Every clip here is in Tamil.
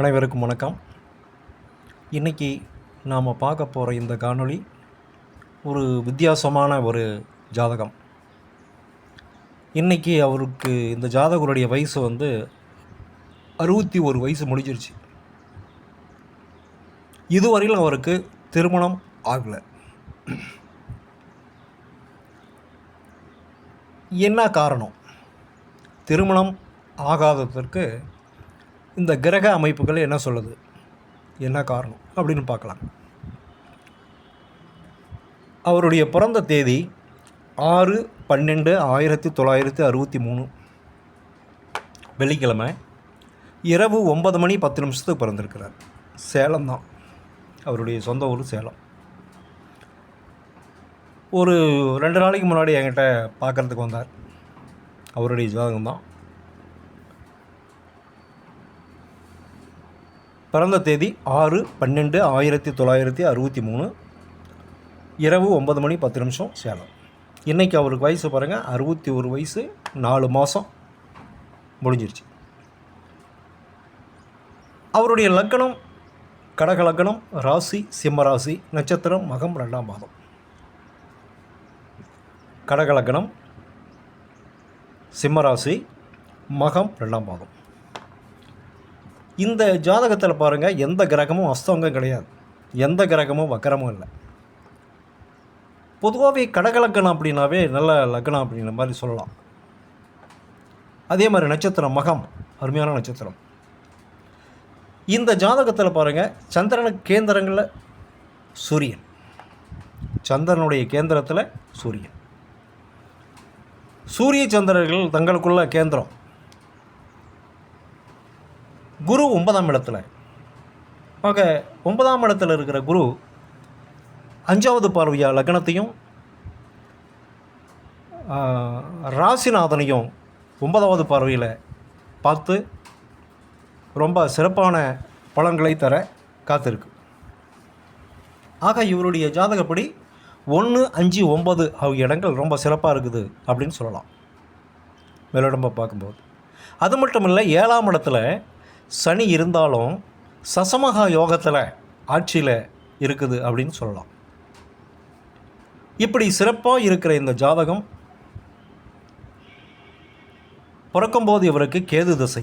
அனைவருக்கும் வணக்கம். இன்றைக்கி நாம் பார்க்க போகிற இந்த காணொளி ஒரு வித்தியாசமான ஒரு ஜாதகம். இன்றைக்கி அவருக்கு இந்த ஜாதகருடைய வயசு வந்து அறுபத்தி ஒரு வயசு முடிஞ்சிருச்சு. இதுவரையில் அவருக்கு திருமணம் ஆகலை. என்ன காரணம்? திருமணம் ஆகாததற்கு இந்த கிரக அமைப்புகள் என்ன சொல்லுது? என்ன காரணம்? அப்படின்னு பார்க்கலாம். அவருடைய பிறந்த தேதி ஆறு பன்னெண்டு ஆயிரத்தி தொள்ளாயிரத்தி அறுபத்தி மூணு. வெள்ளிக்கிழமை இரவு ஒன்பது மணி பத்து நிமிஷத்துக்கு பிறந்திருக்கிறார். சேலம் தான். அவருடைய சொந்த ஊர் சேலம். ஒரு ரெண்டு நாளைக்கு முன்னாடி என்கிட்ட பார்க்குறதுக்கு வந்தார். அவருடைய ஜாதகம் தான். பிறந்த தேதி ஆறு பன்னெண்டு ஆயிரத்தி தொள்ளாயிரத்தி அறுபத்தி மூணு. இரவு ஒன்பது மணி பத்து நிமிஷம் சேலம். இன்றைக்கி அவருக்கு வயசு பாருங்கள் அறுபத்தி ஒரு வயசு நாலு மாதம் முடிஞ்சிருச்சு. அவருடைய லக்கணம் கடக லக்கணம் ராசி சிம்ம ராசி நட்சத்திரம் மகம் ரெண்டாம் மாதம் கடக லக்கணம் சிம்மராசி மகம் ரெண்டாம் மாதம் இந்த ஜாதகத்தில் பாருங்கள் எந்த கிரகமும் அஸ்தங்கம் கிடையாது. எந்த கிரகமும் வக்கரமும் இல்லை. பொதுவாகவே கடகலக்கணம் அப்படின்னாவே நல்ல லக்கணம் அப்படின்ற மாதிரி சொல்லலாம். அதே மாதிரி நட்சத்திரம் மகம் அருமையான நட்சத்திரம். இந்த ஜாதகத்தில் பாருங்கள் சந்திரனு கேந்திரங்களில் சூரியன். சந்திரனுடைய கேந்திரத்தில் சூரியன். சூரிய சந்திரர்கள் தங்களுக்குள்ள கேந்திரம். குரு ஒன்பதாம் இடத்துல. ஆக ஒன்பதாம் இடத்துல இருக்கிற குரு அஞ்சாவது பார்வையா லக்னத்தையும் ராசிநாதனையும் ஒன்பதாவது பார்வையில் பார்த்து ரொம்ப சிறப்பான பலன்களை தர காத்திருக்கு. ஆக இவருடைய ஜாதகப்படி ஒன்று அஞ்சு ஒன்பது ஆகிய இடங்கள் ரொம்ப சிறப்பாக இருக்குது அப்படின்னு சொல்லலாம். மேலோடம்ப பார்க்கும்போது. அது மட்டும் இல்லை ஏழாம் இடத்துல சனி இருந்தாலும் சசமகா யோகத்தில் ஆட்சியில் இருக்குது அப்படின்னு சொல்லலாம். இப்படி சிறப்பாக இருக்கிற இந்த ஜாதகம் பிறக்கும்போது இவருக்கு கேது திசை.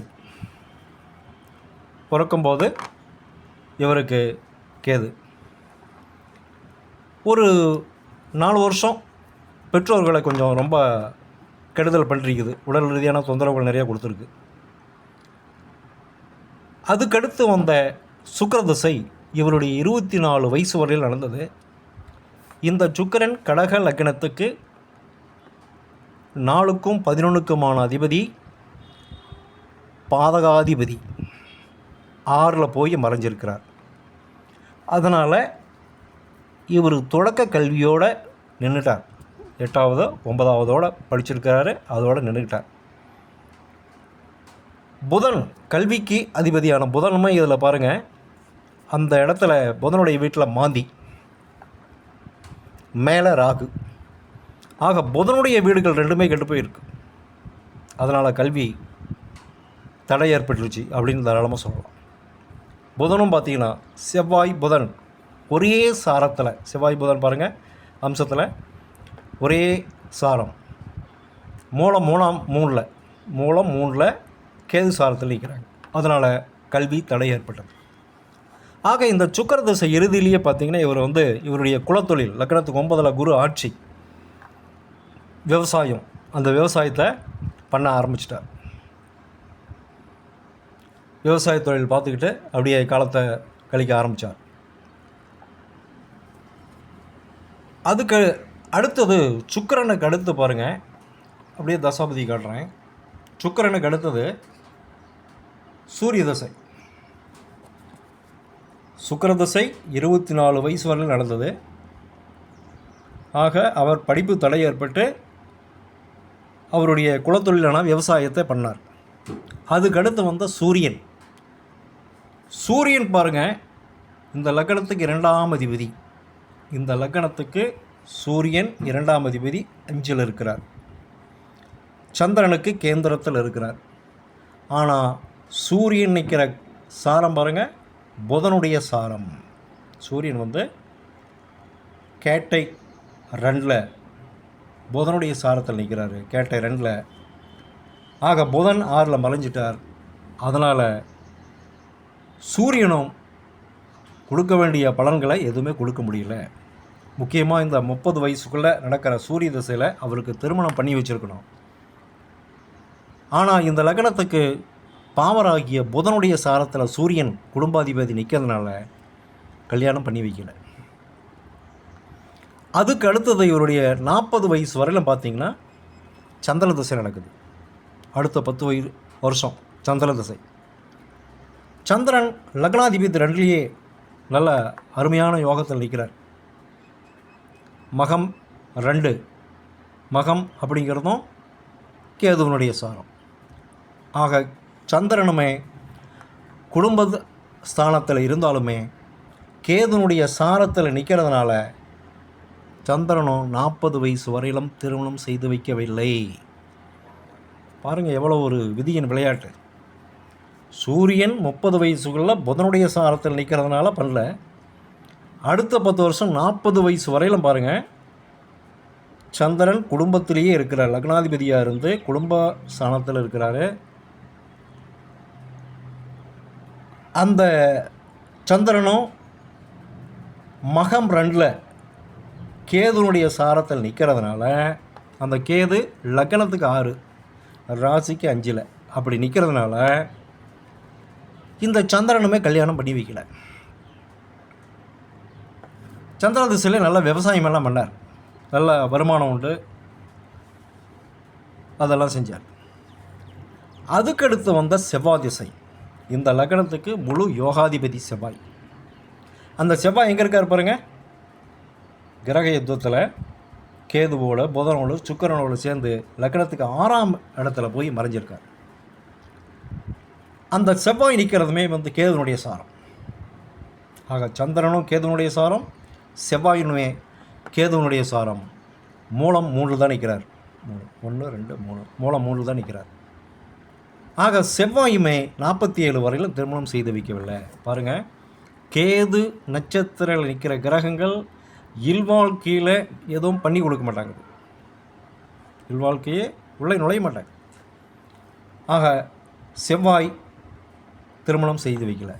பிறக்கும்போது இவருக்கு கேது. ஒரு நாலு வருஷம் பெற்றோர்களை கொஞ்சம் ரொம்ப கெடுதல் பண்ணிருக்குது உடல் ரீதியான தொந்தரவுகள் நிறையா கொடுத்துருக்கு. அதுக்கடுத்து வந்த சுக்கரதிசை இவருடைய இருபத்தி நாலு வயசு வரையில் நடந்தது. இந்த சுக்கிரன் கடக லக்னத்துக்கு நாலுக்கும் பதினொன்றுக்குமான அதிபதி பாதகாதிபதி ஆறில் போய் மறைஞ்சிருக்கிறார். அதனால் இவர் தொடக்க கல்வியோடு நின்றுட்டார் எட்டாவதோ ஒன்பதாவதோடு படிச்சிருக்கிறாரு அதோடு நின்றுக்கிட்டார் புதன் கல்விக்கு அதிபதியான புதனுமே இதில் பாருங்கள் அந்த இடத்துல புதனுடைய வீட்டில் மாந்தி. மேலே ராகு. ஆக புதனுடைய வீடுகள் ரெண்டுமே கெட்டு போயிருக்கு. அதனால் கல்வி தடை ஏற்பட்டுருச்சு அப்படின்னு தாராளமாக சொல்லலாம். புதனும் பார்த்தீங்கன்னா செவ்வாய் புதன். ஒரே சாரத்தில் செவ்வாய் புதன் பாருங்கள் அம்சத்தில் ஒரே சாரம். மூலம் மூணாம் மூணில் மூலம் மூணில் கேது சாரத்தில் நிற்கிறாங்க. அதனால் கல்வி தடை ஏற்பட்டது. ஆக இந்த சுக்கர தசை இறுதியிலேயே பார்த்தீங்கன்னா இவர் வந்து இவருடைய குலத்தொழில் லக்னத்துக்கு ஒன்பதில் குரு ஆட்சி விவசாயம் அந்த விவசாயத்தை பண்ண ஆரம்பிச்சிட்டார். விவசாய தொழில் பார்த்துக்கிட்டு அப்படியே காலத்தை கழிக்க ஆரம்பித்தார் அதுக்கு அடுத்தது சுக்கரனுக்கு அடுத்து பாருங்கள் அப்படியே தசாபதி காட்டுறேன். சுக்கரனுக்கு அடுத்தது சூரிய தசை சுக்கரதசை இருபத்தி நாலு வயசு வரையில் நடந்தது. ஆக அவர் படிப்பு தடை ஏற்பட்டு அவருடைய குலத்தொழிலான விவசாயத்தை பண்ணார். அதுக்கடுத்து வந்த சூரியன். சூரியன் பாருங்க இந்த லக்கணத்துக்கு இரண்டாம் அதிபதி. இந்த லக்கணத்துக்கு சூரியன் இரண்டாம் அதிபதி அஞ்சில் இருக்கிறார். சந்திரனுக்கு கேந்திரத்தில் இருக்கிறார். ஆனால் சூரியன் நிற்கிற சாரம் பாருங்கள் புதனுடைய சாரம். சூரியன் வந்து கேட்டை ரெண்டில் புதனுடைய சாரத்தில் நிற்கிறாரு கேட்டை ரெண்டில். ஆக புதன் ஆறில் மறைஞ்சிட்டார். அதனால் சூரியனும் கொடுக்க வேண்டிய பலன்களை எதுவுமே கொடுக்க முடியல. முக்கியமாக இந்த முப்பது வயசுக்குள்ளே நடக்கிற சூரிய திசையில் அவருக்கு திருமணம் பண்ணி வச்சுருக்கணும். ஆனால் இந்த லக்னத்துக்கு பாவராகிய புதனுடைய சாரத்தில் சூரியன் குடும்பாதிபதி நிற்கிறதுனால கல்யாணம் பண்ணி வைக்கல. அதுக்கு அடுத்தது இவருடைய நாற்பது வயசு வரையிலும் பார்த்தீங்கன்னா சந்திர திசை நடக்குது. அடுத்த பத்து வய வருஷம் சந்திர திசை. சந்திரன் லக்னாதிபதி ரெண்டுலேயே நல்ல அருமையான யோகத்தில் நிற்கிறார் மகம் ரெண்டு. மகம் அப்படிங்கிறதும் கேதுவனுடைய சாரம். ஆக சந்திரனுமே குடும்ப ஸ்தானத்தில் இருந்தாலுமே கேதுனுடைய சாரத்தில் நிற்கிறதுனால சந்திரனும் நாற்பது வயசு வரையிலும் திருமணம் செய்து வைக்கவில்லை. பாருங்கள் எவ்வளோ ஒரு விதியின் விளையாட்டு. சூரியன் முப்பது வயசுக்குள்ளே புதனுடைய சாரத்தில் நிற்கிறதுனால பண்ணல. அடுத்த பத்து வருஷம் நாற்பது வயசு வரையிலும் பாருங்கள் சந்திரன் குடும்பத்திலேயே இருக்கிறார். லக்னாதிபதியாக இருந்து குடும்ப ஸ்தானத்தில் இருக்கிறாரு. அந்த சந்திரனும் மகம் ரெண்டில் கேதுனுடைய சாரத்தில் நிற்கிறதுனால அந்த கேது லக்னத்துக்கு ஆறு ராசிக்கு அஞ்சில். அப்படி நிற்கிறதுனால இந்த சந்திரனுமே கல்யாணம் பண்ணி வைக்கல. சந்திர திசையில் நல்லா விவசாயம் எல்லாம் பண்ணார். நல்ல வருமானம் உண்டு. அதெல்லாம் செஞ்சார். அதுக்கடுத்து வந்த செவ்வாய் திசை. இந்த லக்னத்துக்கு முழு யோகாதிபதி செவ்வாய். அந்த செவ்வாய் எங்கே இருக்கார் பாருங்க? கிரக யுத்தத்தில் கேதுவோட புதனோடு சுக்கரனோடு சேர்ந்து லக்னத்துக்கு ஆறாம் இடத்துல போய் மறைஞ்சிருக்கார். அந்த செவ்வாய் நிற்கிறதுமே வந்து கேதுனுடைய சாரம். ஆக சந்திரனும் கேதுனுடைய சாரம் செவ்வாயினுமே கேதுவனுடைய சாரம். மூலம் மூன்று தான் நிற்கிறார் மூணு ஒன்று ரெண்டு மூணு. மூலம் மூன்று தான் நிற்கிறார் ஆக செவ்வாயுமே நாற்பத்தி ஏழு வரையிலும் திருமணம் செய்து வைக்கவில்லை. பாருங்கள் கேது நட்சத்திரத்தில் நிற்கிற கிரகங்கள் இல்வாழ்க்கையில் எதுவும் பண்ணி கொடுக்க மாட்டாங்க. இல்வாழ்க்கையே உள்ளே நுழைய மாட்டாங்க. ஆக செவ்வாய் திருமணம் செய்து வைக்கல.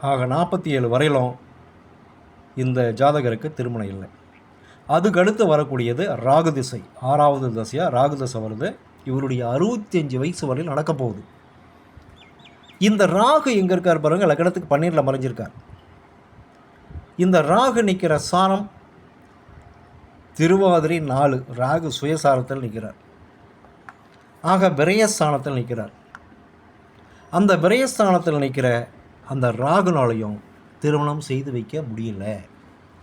ஆக நாற்பத்தி ஏழு வரையிலும் இந்த ஜாதகருக்கு திருமணம் இல்லை. அதுக்கடுத்து வரக்கூடியது ராகு திசை. ஆறாவது திசையாக ராகு திசை வருது. இவருடைய அறுபத்தி அஞ்சு வயசு வரையில் நடக்க போகுது. இந்த ராகு எங்கே இருக்கார் பாருங்க லக்கணத்துக்கு பன்னீரில் மறைஞ்சிருக்கார். இந்த ராகு நிற்கிற சாரம் திருவாதிரை நாலு ராகு சுயசாரத்தில் நிற்கிறார் ஆக விரயஸ்தானத்தில் நிற்கிறார் அந்த விரயஸ்தானத்தில் நிற்கிற அந்த ராகுனாலையும் திருமணம் செய்து வைக்க முடியல.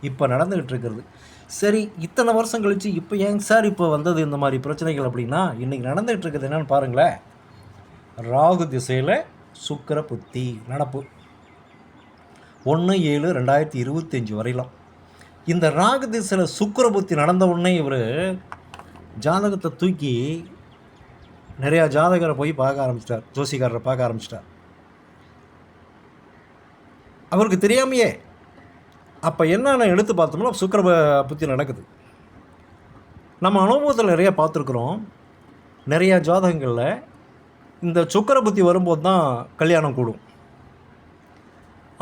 இப்போ நடந்துக்கிட்டு இருக்கிறது. சரி இத்தனை வருஷம் கழித்து இப்போ ஏங்க சார் இப்போ வந்தது இந்த மாதிரி பிரச்சனைகள் அப்படின்னா இன்றைக்கி நடந்துகிட்டு இருக்குது என்னென்னு பாருங்களேன். ராகு திசையில் சுக்கர புத்தி நடப்பு. ஒன்று ஏழு ரெண்டாயிரத்தி இருபத்தஞ்சி வரையிலும். இந்த ராகு திசையில் சுக்கிர புத்தி நடந்த உடனே இவர் ஜாதகத்தை தூக்கி நிறையா ஜாதகரை போய் பார்க்க ஆரம்பிச்சிட்டார். ஜோசிக்காரரை பார்க்க ஆரம்பிச்சிட்டார். அவருக்கு தெரியாமையே அப்போ என்னென்ன எடுத்து பார்த்தோம்னா சுக்கிர புத்தி நடக்குது. நம்ம அனுபவத்தில் நிறைய பார்த்துருக்குறோம். நிறையா ஜாதகங்களில் இந்த சுக்கர புத்தி வரும்போது தான் கல்யாணம் கூடும்.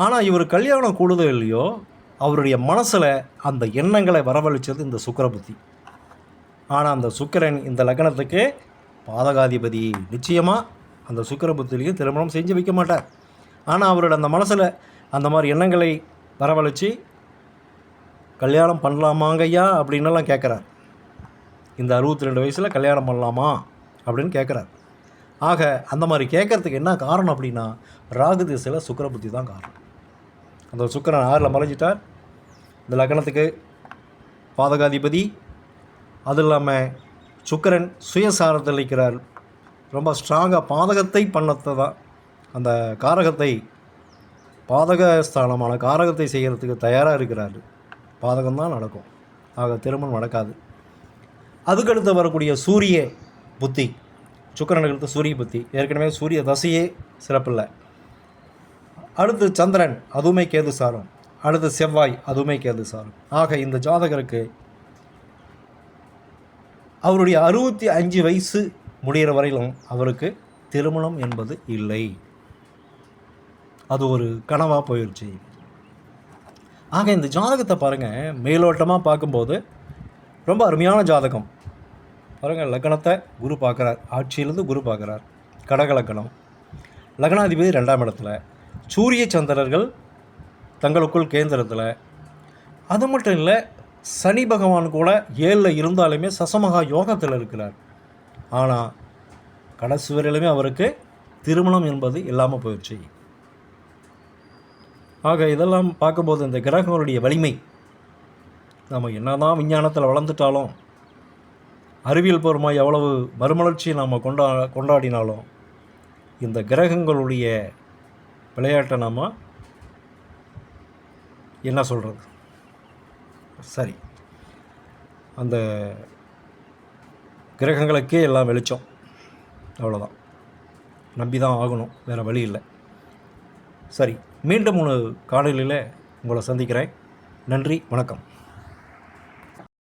ஆனால் இவர் கல்யாணம் கூடுதோ இல்லையோ அவருடைய மனசில் அந்த எண்ணங்களை வரவழைச்சது இந்த சுக்கிர புத்தி. ஆனால் அந்த சுக்கிரன் இந்த லக்னத்துக்கு பாதகாதிபதி. நிச்சயமாக அந்த சுக்கிர புத்திலையும் திருமணம் செஞ்சு வைக்க மாட்டார். ஆனால் அவரோட அந்த மனசில் அந்த மாதிரி எண்ணங்களை வரவழைச்சி கல்யாணம் பண்ணலாமாங்கய்யா அப்படின்னுலாம் கேட்குறார். இந்த அறுபத்தி ரெண்டு வயசில் கல்யாணம் பண்ணலாமா? அப்படின்னு கேட்குறார். ஆக அந்த மாதிரி கேட்குறதுக்கு என்ன காரணம் அப்படின்னா ராகு திசையில் சுக்கர புத்தி தான் காரணம். அந்த சுக்கிரன் ஆறில் மறைஞ்சிட்டார். இந்த லக்னத்துக்கு பாதகாதிபதி. அது இல்லாமல் சுக்கிரன் சுயசாரத்தில் இருக்கிறார் ரொம்ப ஸ்ட்ராங்காக பாதகத்தை பண்ணத்தை தான் அந்த காரகத்தை பாதகஸ்தானமான காரகத்தை செய்கிறதுக்கு தயாராக இருக்கிறார் பாதகம்தான் நடக்கும். ஆக திருமணம் நடக்காது. அதுக்கடுத்து வரக்கூடிய சூரிய புத்தி சுக்கிரனுக்கு அடுத்து சூரிய புத்தி ஏற்கனவே சூரிய தசையே சிறப்பில்லை. அடுத்து சந்திரன் அதுவுமே கேது சாரம். அடுத்து செவ்வாய் அதுவுமே கேது சாரும். ஆக இந்த ஜாதகருக்கு அவருடைய அறுபத்தி அஞ்சு வயசு முடிகிற வரையிலும் அவருக்கு திருமணம் என்பது இல்லை. அது ஒரு கனவாக போயிடுச்சு ஆக இந்த ஜாதகத்தை பாருங்கள் மேலோட்டமாக பார்க்கும்போது ரொம்ப அருமையான ஜாதகம். பாருங்கள் லக்னத்தை குரு பார்க்குறார். ஆட்சியிலேருந்து குரு பார்க்குறார். கடக லக்னம். லக்னாதிபதி ரெண்டாம் இடத்துல. சூரிய சந்திரர்கள் தங்களுக்குள் கேந்திரத்தில். அது மட்டும் இல்லை சனி பகவான் கூட ஏழில் இருந்தாலுமே சசமகா யோகத்தில் இருக்கிறார். ஆனால் கடைசி வரையிலுமே அவருக்கு திருமணம் என்பது இல்லாமல் போயிடுச்சு ஆக இதெல்லாம் பார்க்கும்போது இந்த கிரகங்களுடைய வலிமை. நம்ம என்னதான் விஞ்ஞானத்தில் வளர்ந்துட்டாலும் அறிவியல் பூர்வமாக எவ்வளவு மறுமலர்ச்சியை நாம் கொண்டா கொண்டாடினாலும் இந்த கிரகங்களுடைய விளையாட்டை நாம் என்ன சொல்கிறது சரி. அந்த கிரகங்களுக்கே எல்லாம் வெளிச்சம். அவ்வளோதான் நம்பி தான் ஆகணும். வேறு வழி இல்லை. சரி. மீண்டும் ஒரு காணொலியில் உங்களை சந்திக்கிறேன். நன்றி வணக்கம்.